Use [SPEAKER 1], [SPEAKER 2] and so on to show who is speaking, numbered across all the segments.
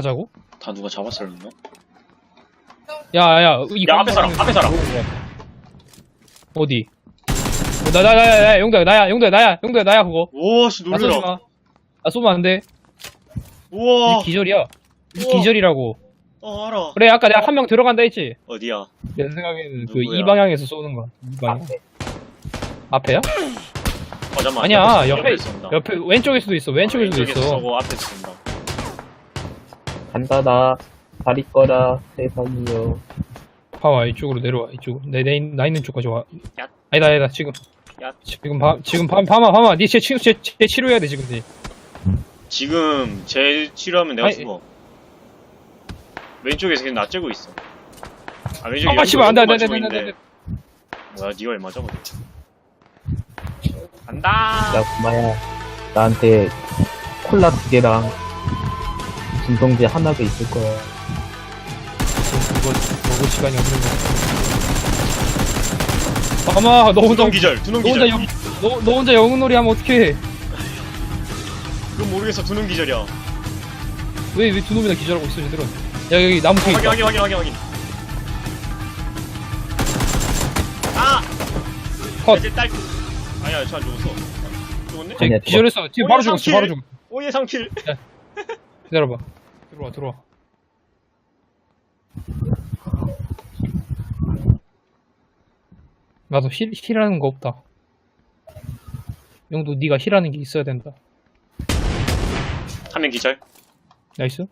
[SPEAKER 1] 가자고?
[SPEAKER 2] 다 누가 잡았을랬나?
[SPEAKER 1] 야야 이
[SPEAKER 2] 야, 앞에 사람, 앞에 사람.
[SPEAKER 1] 어디? 나나 나 나 용도야 나야 용도야 나야 용도야 나야 그거
[SPEAKER 2] 우와 씨
[SPEAKER 1] 나 쏘지
[SPEAKER 2] 놀래라.
[SPEAKER 1] 마. 나 쏘면 안 돼.
[SPEAKER 2] 우와.
[SPEAKER 1] 이 기절이야. 이
[SPEAKER 2] 우와.
[SPEAKER 1] 기절이라고.
[SPEAKER 2] 어 알아.
[SPEAKER 1] 그래 아까 내가 한 명 들어간다 했지.
[SPEAKER 2] 어디야?
[SPEAKER 1] 내 생각에는 그
[SPEAKER 2] 누구야?
[SPEAKER 1] 이 방향에서 쏘는 거야. 이 방향. 앞에야?
[SPEAKER 2] 어 잠만.
[SPEAKER 1] 아니야 옆에
[SPEAKER 2] 쏜다.
[SPEAKER 1] 옆에 왼쪽일 수도 있어. 왼쪽일 수도
[SPEAKER 2] 왼쪽에서
[SPEAKER 1] 있어.
[SPEAKER 2] 쏘고 앞에서 쏜다.
[SPEAKER 3] 간다 나 다리 꺼라 세상이요
[SPEAKER 1] 봐와 이쪽으로 내려와 이쪽으로 내, 내 나 있는 쪽까지 와.
[SPEAKER 2] 야.
[SPEAKER 1] 아니다 아니다 지금.
[SPEAKER 2] 야.
[SPEAKER 1] 지금 밤 지금 밤 밤아 밤아 니제 치료 제, 제 치료해야 돼 지금 니.
[SPEAKER 2] 지금 제 치료하면 내가
[SPEAKER 1] 아니,
[SPEAKER 2] 죽어. 왼쪽에서 계속 낯재고 있어. 아 왼쪽에
[SPEAKER 1] 아
[SPEAKER 2] 연구-
[SPEAKER 1] 씨발 안돼 안돼 안돼 안돼.
[SPEAKER 2] 뭐야 니가 얼마 잡아? 간다.
[SPEAKER 3] 야 구마야 나한테 콜라 두 개랑 진통제 하나가 있을 거야
[SPEAKER 1] 그거 먹을 시간이 없는 거. 밤아 너 혼자
[SPEAKER 2] 두놈 기절. 두놈
[SPEAKER 1] 너 혼자
[SPEAKER 2] 기절.
[SPEAKER 1] 영, 너, 너 혼자 영웅놀이 하면 어떡해
[SPEAKER 2] 그건 모르겠어. 두놈 기절이야.
[SPEAKER 1] 왜 왜 두 놈이나 기절하고 있어 쟤들은 야 여기 나무 뒤에
[SPEAKER 2] 확인
[SPEAKER 1] 있다
[SPEAKER 2] 확인 확인 확인 확인. 아.
[SPEAKER 1] 컷.
[SPEAKER 2] 이제 딸. 아니야 저 안 죽었어. 죽었네?
[SPEAKER 1] 쟤
[SPEAKER 3] 아니야,
[SPEAKER 1] 기절했어 지금 바로 죽었어. 바로 죽었어
[SPEAKER 2] 오예 3킬.
[SPEAKER 1] 기다려봐 들어와 들어와 나도 힐, 힐하는 거 없다 영도 네가 힐하는 게 있어야 된다
[SPEAKER 2] 한 명 기절.
[SPEAKER 1] 나이스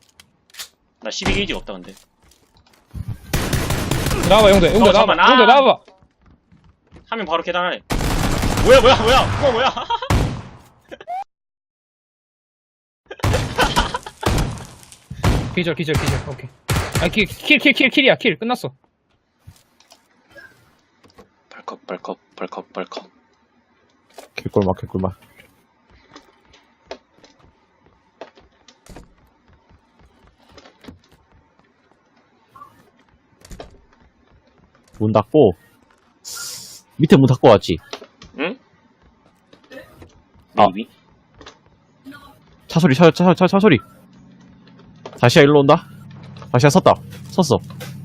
[SPEAKER 2] 나 12게이지가 없다 근데.
[SPEAKER 1] 나와봐 영도 영도
[SPEAKER 2] 어,
[SPEAKER 1] 나와봐
[SPEAKER 2] 잠깐만, 아!
[SPEAKER 1] 영도 나와봐
[SPEAKER 2] 한 명 바로 계단 안에. 뭐야 뭐야 뭐야 그거 뭐야?
[SPEAKER 1] 기절 기절 기절 오케이 아킬킬킬 킬 킬이야 킬 끝났어
[SPEAKER 2] 벌컥 벌컥 벌컥 벌컥.
[SPEAKER 3] 개꿀맛 개꿀맛 문 닫고 밑에 문 닫고 왔지
[SPEAKER 2] 응?
[SPEAKER 3] 아.
[SPEAKER 2] 메이비?
[SPEAKER 3] 차 소리 차, 차, 차, 차 소리 다시야 일로 온다 다시야 섰다 섰어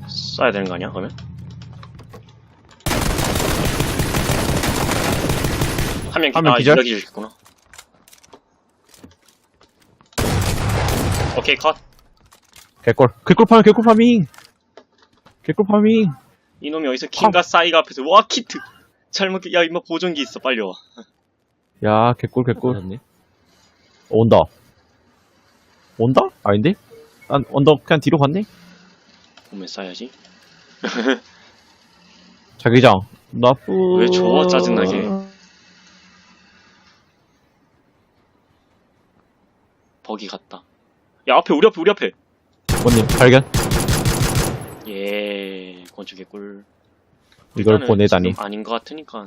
[SPEAKER 2] 쏴야 되는 거 아니야 그러면? 한명
[SPEAKER 3] 한명
[SPEAKER 2] 아,
[SPEAKER 3] 기절?
[SPEAKER 2] 여기 있구나. 오케이 컷.
[SPEAKER 3] 개꿀 개꿀 파밍 개꿀 파밍 개꿀 파밍
[SPEAKER 2] 이놈이 어디서 킹과 싸이가 앞에서 와 키트. 잘못 야 이마 보정기 있어 빨리 와.
[SPEAKER 3] 야 개꿀 개꿀 온다 온다? 아닌데? 난 언덕 그냥 뒤로 갔네
[SPEAKER 2] 오면 쏴야지.
[SPEAKER 3] 자기장 나쁘
[SPEAKER 2] 왜 줘, 짜증나게. 버기 같다. 야 앞에 우리 앞에 우리 앞에.
[SPEAKER 3] 원님 발견
[SPEAKER 2] 예 건축 개꿀.
[SPEAKER 3] 이걸
[SPEAKER 2] 일단은
[SPEAKER 3] 보내다니
[SPEAKER 2] 지금 아닌 것 같으니까.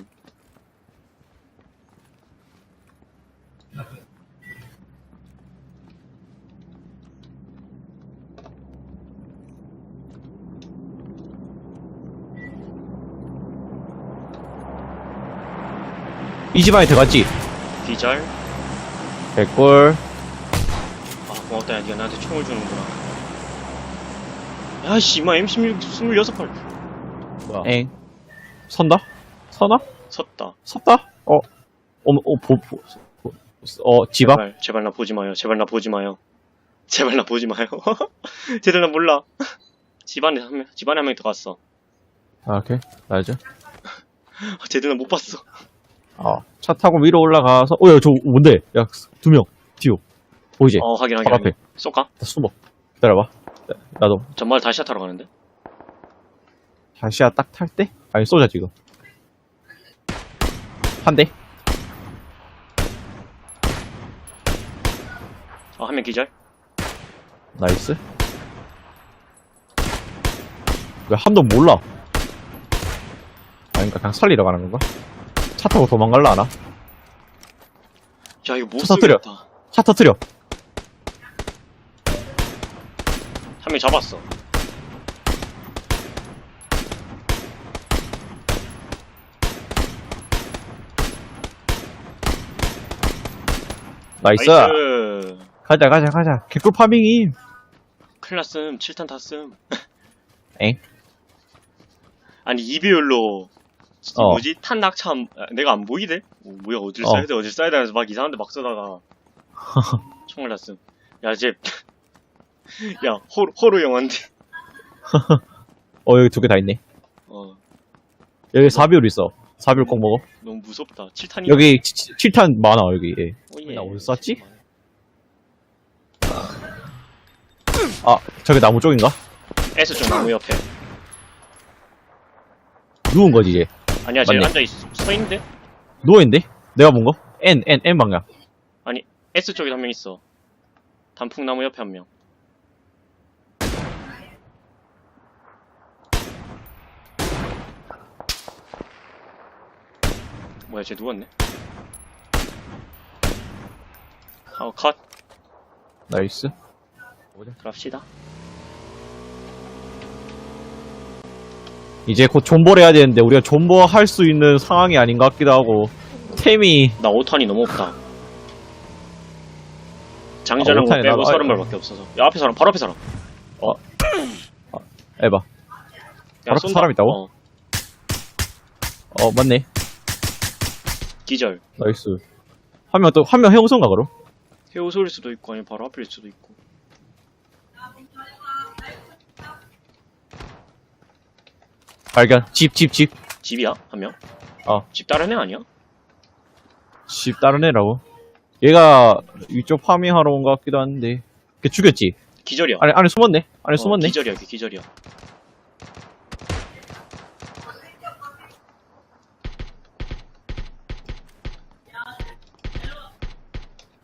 [SPEAKER 3] 이 집 안에 들어갔지
[SPEAKER 2] 기절.
[SPEAKER 3] 개꿀
[SPEAKER 2] 아 고맙다 야 니가 나한테 총을 주는구나. 야씨 이마 M16 26발
[SPEAKER 3] 뭐야 엥 선다? 서나?
[SPEAKER 2] 섰다.
[SPEAKER 3] 섰다? 어? 어, 어, 보, 보, 보, 어, 집 앞?
[SPEAKER 2] 제발, 제발 나 보지 마요. 제발 나 보지 마요. 제발 나 보지 마요. 쟤들 나 몰라. 집안에 한 명, 집안에 한 명 들어갔어.
[SPEAKER 3] 아, 오케이. 알죠?
[SPEAKER 2] 쟤들 나못 봤어.
[SPEAKER 3] 어, 차 타고 위로 올라가서, 어, 야, 저, 뭔데? 야, 두 명. 뒤로. 보이지?
[SPEAKER 2] 어, 확인, 확인.
[SPEAKER 3] 바로 앞에.
[SPEAKER 2] 확인. 쏠까?
[SPEAKER 3] 나 숨어. 기다려봐. 나- 나도.
[SPEAKER 2] 전말 다시 타러 가는데?
[SPEAKER 3] 다시야 딱 탈 때? 아니, 쏘자, 지금. 한 대.
[SPEAKER 2] 어, 한 명 기절?
[SPEAKER 3] 나이스. 왜 한도 몰라? 아닌가, 그냥 살리러 가는 건가? 차 타고 도망갈라 하나?
[SPEAKER 2] 야, 이거 못
[SPEAKER 3] 차 터뜨려. 차 터트려.
[SPEAKER 2] 한 명 잡았어.
[SPEAKER 3] 나이스.
[SPEAKER 2] 나이스.
[SPEAKER 3] 가자, 가자, 가자. 개꿀 파밍임.
[SPEAKER 2] 큰일 났음. 7탄 탔음.
[SPEAKER 3] 엥?
[SPEAKER 2] 아니, 이배율로,
[SPEAKER 3] 어.
[SPEAKER 2] 뭐지? 탄 낙 참, 아, 내가 안 보이대? 어, 뭐야, 어딜
[SPEAKER 3] 어.
[SPEAKER 2] 쏴야 돼, 어딜 쏴야 돼 하면서 막 이상한 데막 쏘다가. 총을 났음. 야, 이제. 야, 호로, 호로 영화인데.
[SPEAKER 3] 어, 여기 두 개 다 있네.
[SPEAKER 2] 어,
[SPEAKER 3] 여기 4비율 있어. 4비율 꼭 먹어.
[SPEAKER 2] 너무 무섭다. 7탄이.
[SPEAKER 3] 여기 7탄 많아, 여기. 예.
[SPEAKER 2] 오, 예.
[SPEAKER 3] 나 어디서 쐈지? 아, 저기 나무 쪽인가?
[SPEAKER 2] S 쪽 나무 옆에.
[SPEAKER 3] 누운 거지, 이제.
[SPEAKER 2] 아니야, 쟤
[SPEAKER 3] 맞네.
[SPEAKER 2] 앉아 있어. 서 있는데?
[SPEAKER 3] 누워있는데? 내가 본 거? N, N, N 방향.
[SPEAKER 2] S 쪽에 한 명 있어. 단풍나무 옆에 한 명. 뭐야, 쟤 누웠네? 어, 컷.
[SPEAKER 3] 나이스.
[SPEAKER 2] 갑시다.
[SPEAKER 3] 이제 곧 존버를 해야 되는데, 우리가 존버 할 수 있는 상황이 아닌 것 같기도 하고, 템이,
[SPEAKER 2] 나 5탄이 너무 없다. 장전한 거
[SPEAKER 3] 아, 오탄이
[SPEAKER 2] 빼고
[SPEAKER 3] 나가-
[SPEAKER 2] 30발밖에 없어서. 야, 앞에 사람, 바로 앞에 사람.
[SPEAKER 3] 에바.
[SPEAKER 2] 야,
[SPEAKER 3] 바로 앞에. 사람 있다고?
[SPEAKER 2] 어,
[SPEAKER 3] 어, 맞네.
[SPEAKER 2] 기절.
[SPEAKER 3] 나이스. 한 명 또, 한 명 해우선가, 그럼?
[SPEAKER 2] 해우소일 수도 있고, 아니 바로 앞일 수도 있고.
[SPEAKER 3] 발견. 집, 집, 집.
[SPEAKER 2] 집이야? 한 명?
[SPEAKER 3] 어.
[SPEAKER 2] 집 다른 애 아니야?
[SPEAKER 3] 집 다른 애라고. 얘가 위쪽 파밍하러 온 것 같기도 한데. 걔 죽였지?
[SPEAKER 2] 기절이야.
[SPEAKER 3] 안에, 안에 숨었네? 안에
[SPEAKER 2] 어,
[SPEAKER 3] 숨었네?
[SPEAKER 2] 기절이야, 걔 기절이야.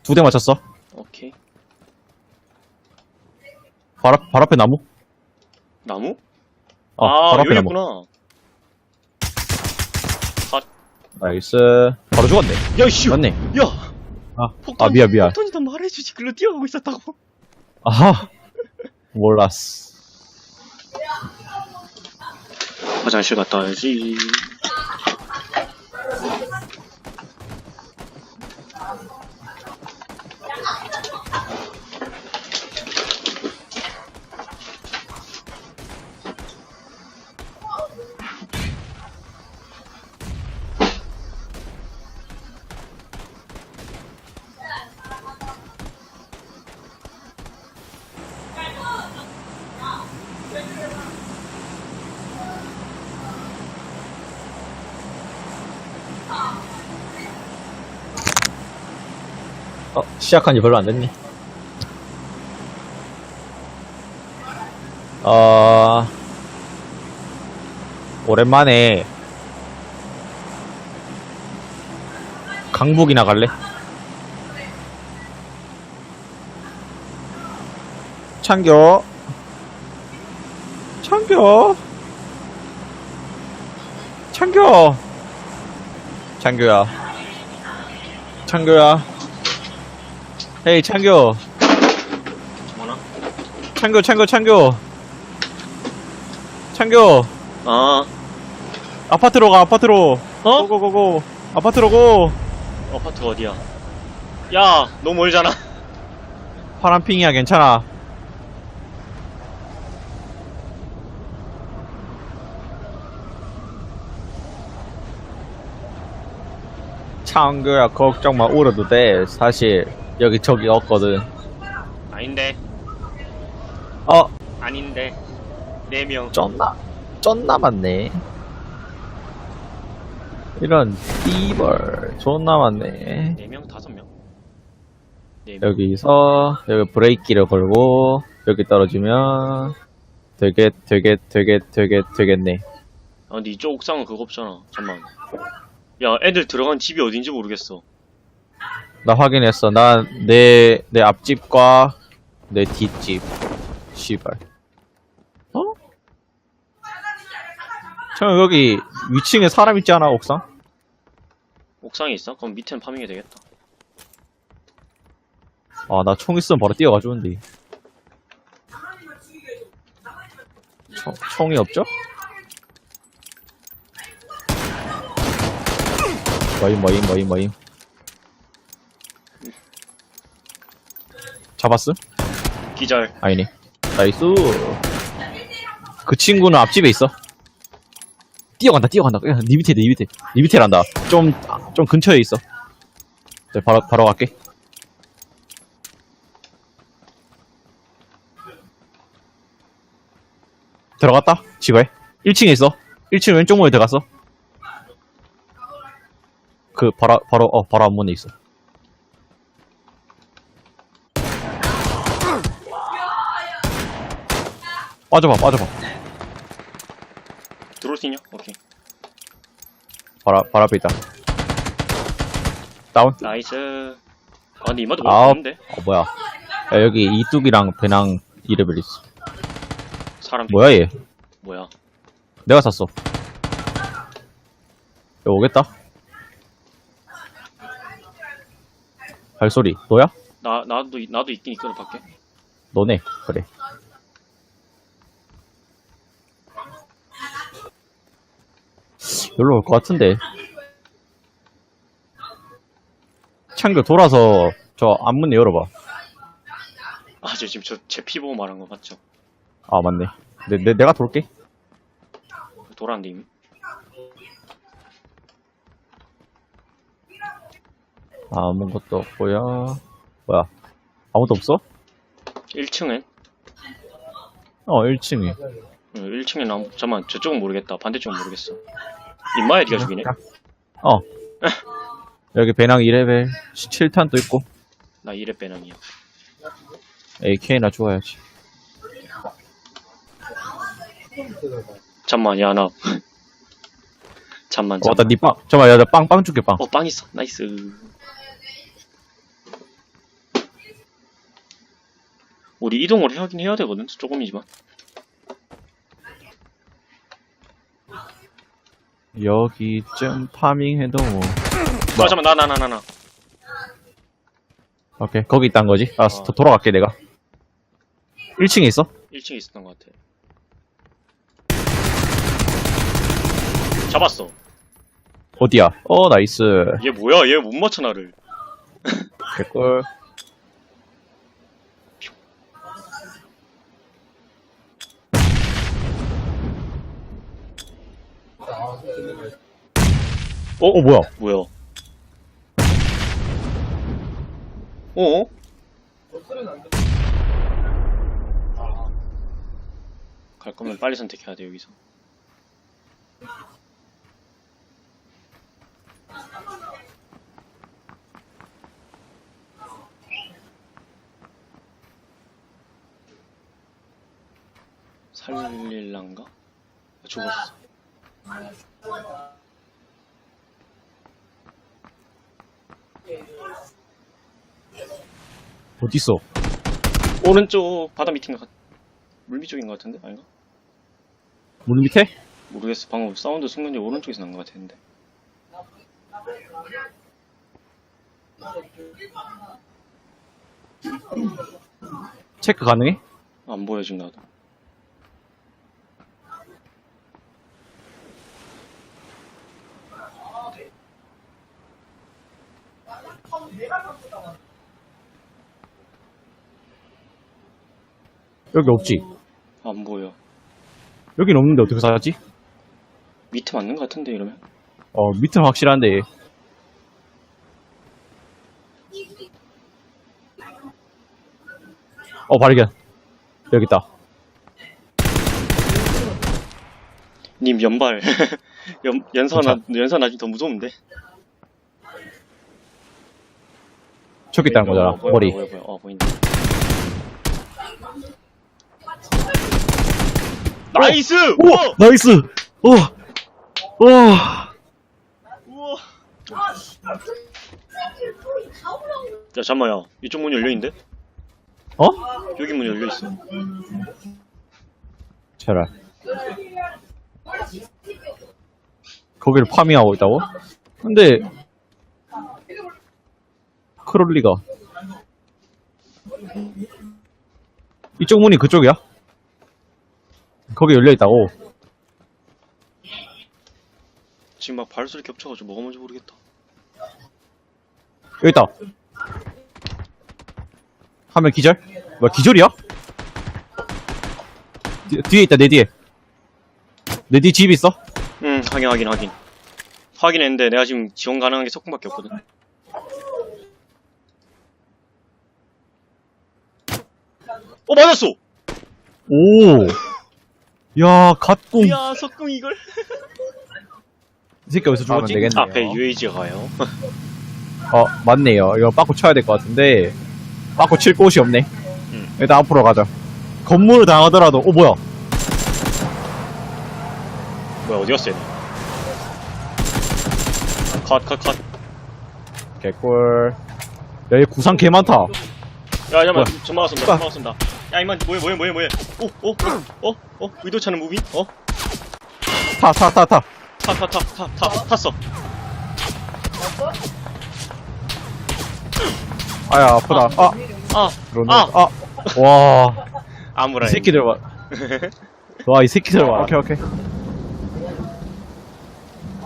[SPEAKER 3] 두 대 맞췄어.
[SPEAKER 2] 오케이.
[SPEAKER 3] 발, 앞, 발 앞에 나무?
[SPEAKER 2] 나무?
[SPEAKER 3] 어,
[SPEAKER 2] 아,
[SPEAKER 3] 발 앞에 나무.
[SPEAKER 2] 여기였구나.
[SPEAKER 3] 나이스. 바로 죽었네.
[SPEAKER 2] 야, 씨.
[SPEAKER 3] 맞네.
[SPEAKER 2] 야!
[SPEAKER 3] 아,
[SPEAKER 2] 폭탄,
[SPEAKER 3] 아, 미안, 미안.
[SPEAKER 2] 폭탄이다 말해주지. 글로 뛰어가고 있었다고.
[SPEAKER 3] 아하. 몰랐어.
[SPEAKER 2] 화장실 갔다 와야지.
[SPEAKER 3] 어, 시작한 지 별로 안 됐네. 어, 오랜만에 강북이나 갈래? 창교. 창교. 창교. 창교야. 창교야. 헤이 창교.
[SPEAKER 2] 뭐나?
[SPEAKER 3] 창교 창교 창교. 창교.
[SPEAKER 2] 아,
[SPEAKER 3] 아파트로 가 아파트로.
[SPEAKER 2] 어?
[SPEAKER 3] 고고고고. 아파트로 고.
[SPEAKER 2] 아파트 어디야? 야, 너무 멀잖아.
[SPEAKER 3] 파란핑이야 괜찮아. 창교야 걱정 마. 울어도 돼 사실 여기 저기 없거든
[SPEAKER 2] 아닌데,
[SPEAKER 3] 어
[SPEAKER 2] 아닌데. 네 명.
[SPEAKER 3] 쩐나 쩐 남았네 이런 띠벌 존 남았네
[SPEAKER 2] 네 명, 다섯 명. 네 명.
[SPEAKER 3] 여기서 여기 브레이키를 걸고 여기 떨어지면 되게 되게 되게 되게 되겠네
[SPEAKER 2] 아, 근데 이쪽 옥상은 그거 없잖아. 잠만. 야, 애들 들어간 집이 어딘지 모르겠어.
[SPEAKER 3] 나 확인했어 난내내 앞집과 내 뒷집 씨발 어? 형 여기 위층에 사람 있지 않아 옥상?
[SPEAKER 2] 옥상에 있어? 그럼 밑엔 파밍이 되겠다.
[SPEAKER 3] 아 나 총 있으면 바로 뛰어가 주는데 총, 총이 없죠? 뭐임 뭐임 뭐임 뭐임 잡았음?
[SPEAKER 2] 기절.
[SPEAKER 3] 아니네 나이스. 그 친구는 앞집에 있어. 뛰어간다, 뛰어간다. 야, 니 밑에, 니 밑에. 니 밑에 란다. 좀, 아, 좀 근처에 있어. 네, 바로, 바로 갈게. 들어갔다? 집에. 1층에 있어. 1층 왼쪽 문에 들어갔어. 그, 바로, 바로, 어, 바로 앞문에 있어. 빠져봐, 빠져봐.
[SPEAKER 2] 들어올 수 있냐? 오케이.
[SPEAKER 3] 앞- 바로 앞에 있다. 다운?
[SPEAKER 2] 나이스. 아, 근데 이마도
[SPEAKER 3] 아홉.
[SPEAKER 2] 모르겠는데?
[SPEAKER 3] 어, 뭐야. 야, 여기 이뚝이랑 배낭 이레벨 있어.
[SPEAKER 2] 사람
[SPEAKER 3] 뭐야, 얘?
[SPEAKER 2] 뭐야?
[SPEAKER 3] 내가 샀어. 여기 오겠다? 발소리. 너야?
[SPEAKER 2] 나, 나도, 있- 나도 있긴 있거든, 밖에.
[SPEAKER 3] 너네. 그래. 여기로 올 것 같은데. 창교 돌아서 저 앞문 열어봐.
[SPEAKER 2] 아, 저 지금 저 제 피 보고 말한 거 맞죠?
[SPEAKER 3] 아, 맞네. 내, 내, 내가 돌게.
[SPEAKER 2] 돌았는데, 이미.
[SPEAKER 3] 아무것도 없고요. 뭐야? 아무도 없어?
[SPEAKER 2] 1층엔?
[SPEAKER 3] 어, 1층에.
[SPEAKER 2] 1층에 나, 잠깐만, 저쪽은 모르겠다. 반대쪽은 모르겠어. 임마야, 니가 죽이네?
[SPEAKER 3] 어. 여기 배낭 2레벨 17탄도 있고
[SPEAKER 2] 나 이래 빼남이야.
[SPEAKER 3] AK나 주워야지.
[SPEAKER 2] 잠만, 야, 나. 잠만,
[SPEAKER 3] 어, 나
[SPEAKER 2] 잠만.
[SPEAKER 3] 니 빵. 잠깐만, 야, 나 빵, 빵 줄게, 빵.
[SPEAKER 2] 어, 빵 있어. 나이스. 우리 이동을 하긴 해야 되거든. 조금이지만.
[SPEAKER 3] 여기쯤 파밍해도 뭐.
[SPEAKER 2] 아, 잠깐만, 나, 나, 나, 나, 나.
[SPEAKER 3] 오케이, 거기 있단 거지? 알았어,
[SPEAKER 2] 어.
[SPEAKER 3] 도- 돌아갈게, 내가. 1층에 있어?
[SPEAKER 2] 1층에 있었던 것 같아. 잡았어.
[SPEAKER 3] 어디야? 어, 나이스.
[SPEAKER 2] 얘 뭐야? 얘 못 맞춰, 나를.
[SPEAKER 3] 개꿀. 어, 어, 뭐야?
[SPEAKER 2] 뭐야? 어? 갈 거면 빨리 선택해야 돼, 여기서. 살릴란가? 아, 죽었어.
[SPEAKER 3] 어딨어?
[SPEAKER 2] 오른쪽 바다 밑인 것 같... 물 밑 쪽인 것 같은데? 아닌가?
[SPEAKER 3] 물 밑에?
[SPEAKER 2] 모르겠어. 방금 사운드 순간적으로 오른쪽에서 난 것 같았는데.
[SPEAKER 3] 체크 가능해?
[SPEAKER 2] 안 보여, 지금 나도.
[SPEAKER 3] 여기 없지?
[SPEAKER 2] 안 보여.
[SPEAKER 3] 여긴 없는데 어떻게 살았지?
[SPEAKER 2] 밑에 맞는 것 같은데, 이러면?
[SPEAKER 3] 어, 밑은 확실한데. 어, 발견. 여기 있다.
[SPEAKER 2] 님, 연발. 연, 연사나, 연사 나중에 더 무서운데?
[SPEAKER 3] 저기 있다는 거잖아,
[SPEAKER 2] 어, 보여,
[SPEAKER 3] 머리.
[SPEAKER 2] 보여, 보여, 보여. 어, 보인다. 나이스! 우와!
[SPEAKER 3] 나이스! 우와! 우와!
[SPEAKER 2] 우와! 야, 잠깐만, 야. 이쪽 문 열려있는데?
[SPEAKER 3] 어?
[SPEAKER 2] 여기 문 열려있어.
[SPEAKER 3] 제랄. 거기를 파밍하고 있다고? 근데, 그럴 리가. 이쪽 문이 그쪽이야? 거기 열려 있다고?
[SPEAKER 2] 지금 막 발소리 겹쳐가지고 뭐가 뭔지 모르겠다.
[SPEAKER 3] 여기 있다. 하면 기절? 뭐야, 기절이야? 뒤, 뒤에 있다, 내 뒤에. 내 뒤에 집 있어?
[SPEAKER 2] 응, 확인, 확인, 확인. 확인했는데 내가 지금 지원 가능한 게 석궁밖에 없거든. 어, 맞았어!
[SPEAKER 3] 오! 야, 갓궁. 이
[SPEAKER 2] 이야, 석궁 이걸.
[SPEAKER 3] 새끼 죽으면
[SPEAKER 2] 뭐지?
[SPEAKER 3] 되겠네요.
[SPEAKER 2] 앞에 UAG가 가요.
[SPEAKER 3] 어, 맞네요. 이거 빠꾸 쳐야 될 것 같은데. 빠꾸 칠 곳이 없네.
[SPEAKER 2] 음.
[SPEAKER 3] 일단 앞으로 가자. 건물을 당하더라도, 어, 뭐야?
[SPEAKER 2] 뭐야, 어디 갔어, 얘네? 컷, 컷, 컷.
[SPEAKER 3] 개꿀. 야, 얘 구상 개 많다.
[SPEAKER 2] 야, 잠깐만,
[SPEAKER 3] 뭐야?
[SPEAKER 2] 전마가 쏜다, 전마가 쏜다. 야, 이만, 뭐해, 뭐해, 뭐해, 뭐해. 오, 오, 오, 어, 어, 의도차는 무빙? 어?
[SPEAKER 3] 타, 타, 타, 타.
[SPEAKER 2] 타, 타, 타, 타, 타, 탔어.
[SPEAKER 3] 아야, 아프다. 아,
[SPEAKER 2] 아,
[SPEAKER 3] 들어오네.
[SPEAKER 2] 아.
[SPEAKER 3] 아. 와.
[SPEAKER 2] 아무라.
[SPEAKER 3] 이 새끼들 봐. 와, 이 새끼들 봐. 오케이, 오케이.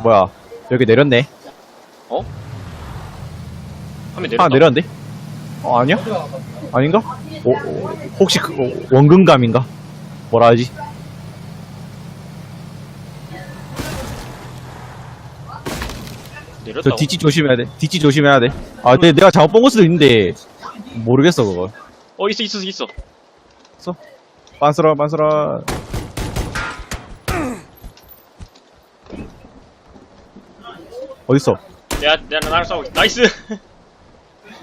[SPEAKER 3] 뭐야. 여기 내렸네.
[SPEAKER 2] 어? 화면 내렸다.
[SPEAKER 3] 아, 내렸는데? 어, 아니야? 아닌가? 오, 오, 혹시 그, 어, 원근감인가? 뭐라 하지?
[SPEAKER 2] 내렸다.
[SPEAKER 3] 저 뒷지 조심해야 돼. 뒷지 조심해야 돼. 아, 근데 내가 잘못 본 걸 수도 있는데, 모르겠어, 그거.
[SPEAKER 2] 어, 있어, 있어, 있어.
[SPEAKER 3] 빤스러, 빤스러. 어딨어?
[SPEAKER 2] 내가, 내가 나랑 싸우고 있어. 나이스!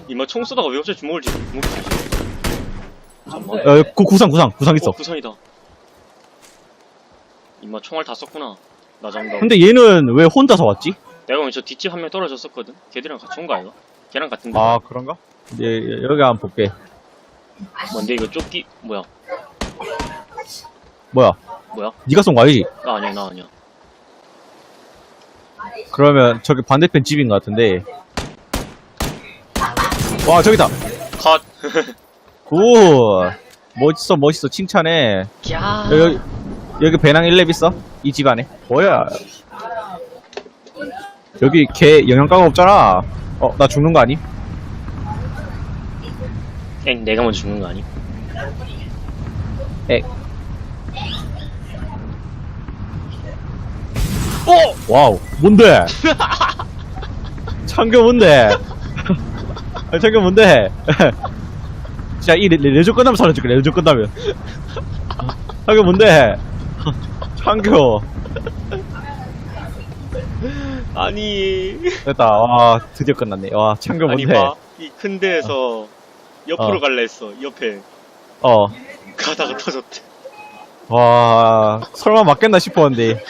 [SPEAKER 2] 이마 총 쏘다가 왜 갑자기 주먹을 쥐, 주먹을 쥐지? 잠깐만.
[SPEAKER 3] 야, 구, 구상, 구상, 구상 있어.
[SPEAKER 2] 어, 구선이다. 이마 총알 다 썼구나. 나 잡는다고.
[SPEAKER 3] 근데 얘는 왜 혼자서 왔지?
[SPEAKER 2] 내가 오늘 저 뒷집 한 명 떨어졌었거든? 걔들이랑 같이 온 거 아이가? 걔랑 같은데.
[SPEAKER 3] 아, 그런가? 예, 예, 여기 한번 볼게.
[SPEAKER 2] 뭔데, 이거 조끼, 뭐야?
[SPEAKER 3] 뭐야?
[SPEAKER 2] 뭐야?
[SPEAKER 3] 니가 쏜 거 아니지?
[SPEAKER 2] 나 아니야, 나 아니야.
[SPEAKER 3] 그러면 저기 반대편 집인 것 같은데. 와, 저기다!
[SPEAKER 2] 컷!
[SPEAKER 3] 굿! 멋있어, 멋있어. 칭찬해.
[SPEAKER 2] 야
[SPEAKER 3] 여기, 여기 배낭 1렙 있어? 이 집 안에. 뭐야? 여기 개 영양가가 없잖아. 어, 나 죽는 거 아니?
[SPEAKER 2] 엥, 내가 먼저 죽는 거 아니?
[SPEAKER 3] 에.
[SPEAKER 2] 어!
[SPEAKER 3] 와우. 뭔데? 창교 뭔데? 아, 창교 뭔데? 진짜 이 레- 레저 끝나면 살려줄게, 레저 끝나면. 창교 뭔데? 창교.
[SPEAKER 2] 아니.
[SPEAKER 3] 됐다. 와, 드디어 끝났네. 와, 창교
[SPEAKER 2] 아니,
[SPEAKER 3] 뭔데?
[SPEAKER 2] 봐. 이큰 데에서 옆으로
[SPEAKER 3] 어.
[SPEAKER 2] 갈라 했어, 옆에.
[SPEAKER 3] 어.
[SPEAKER 2] 가다가 터졌대.
[SPEAKER 3] 와, 설마 맞겠나 싶었는데.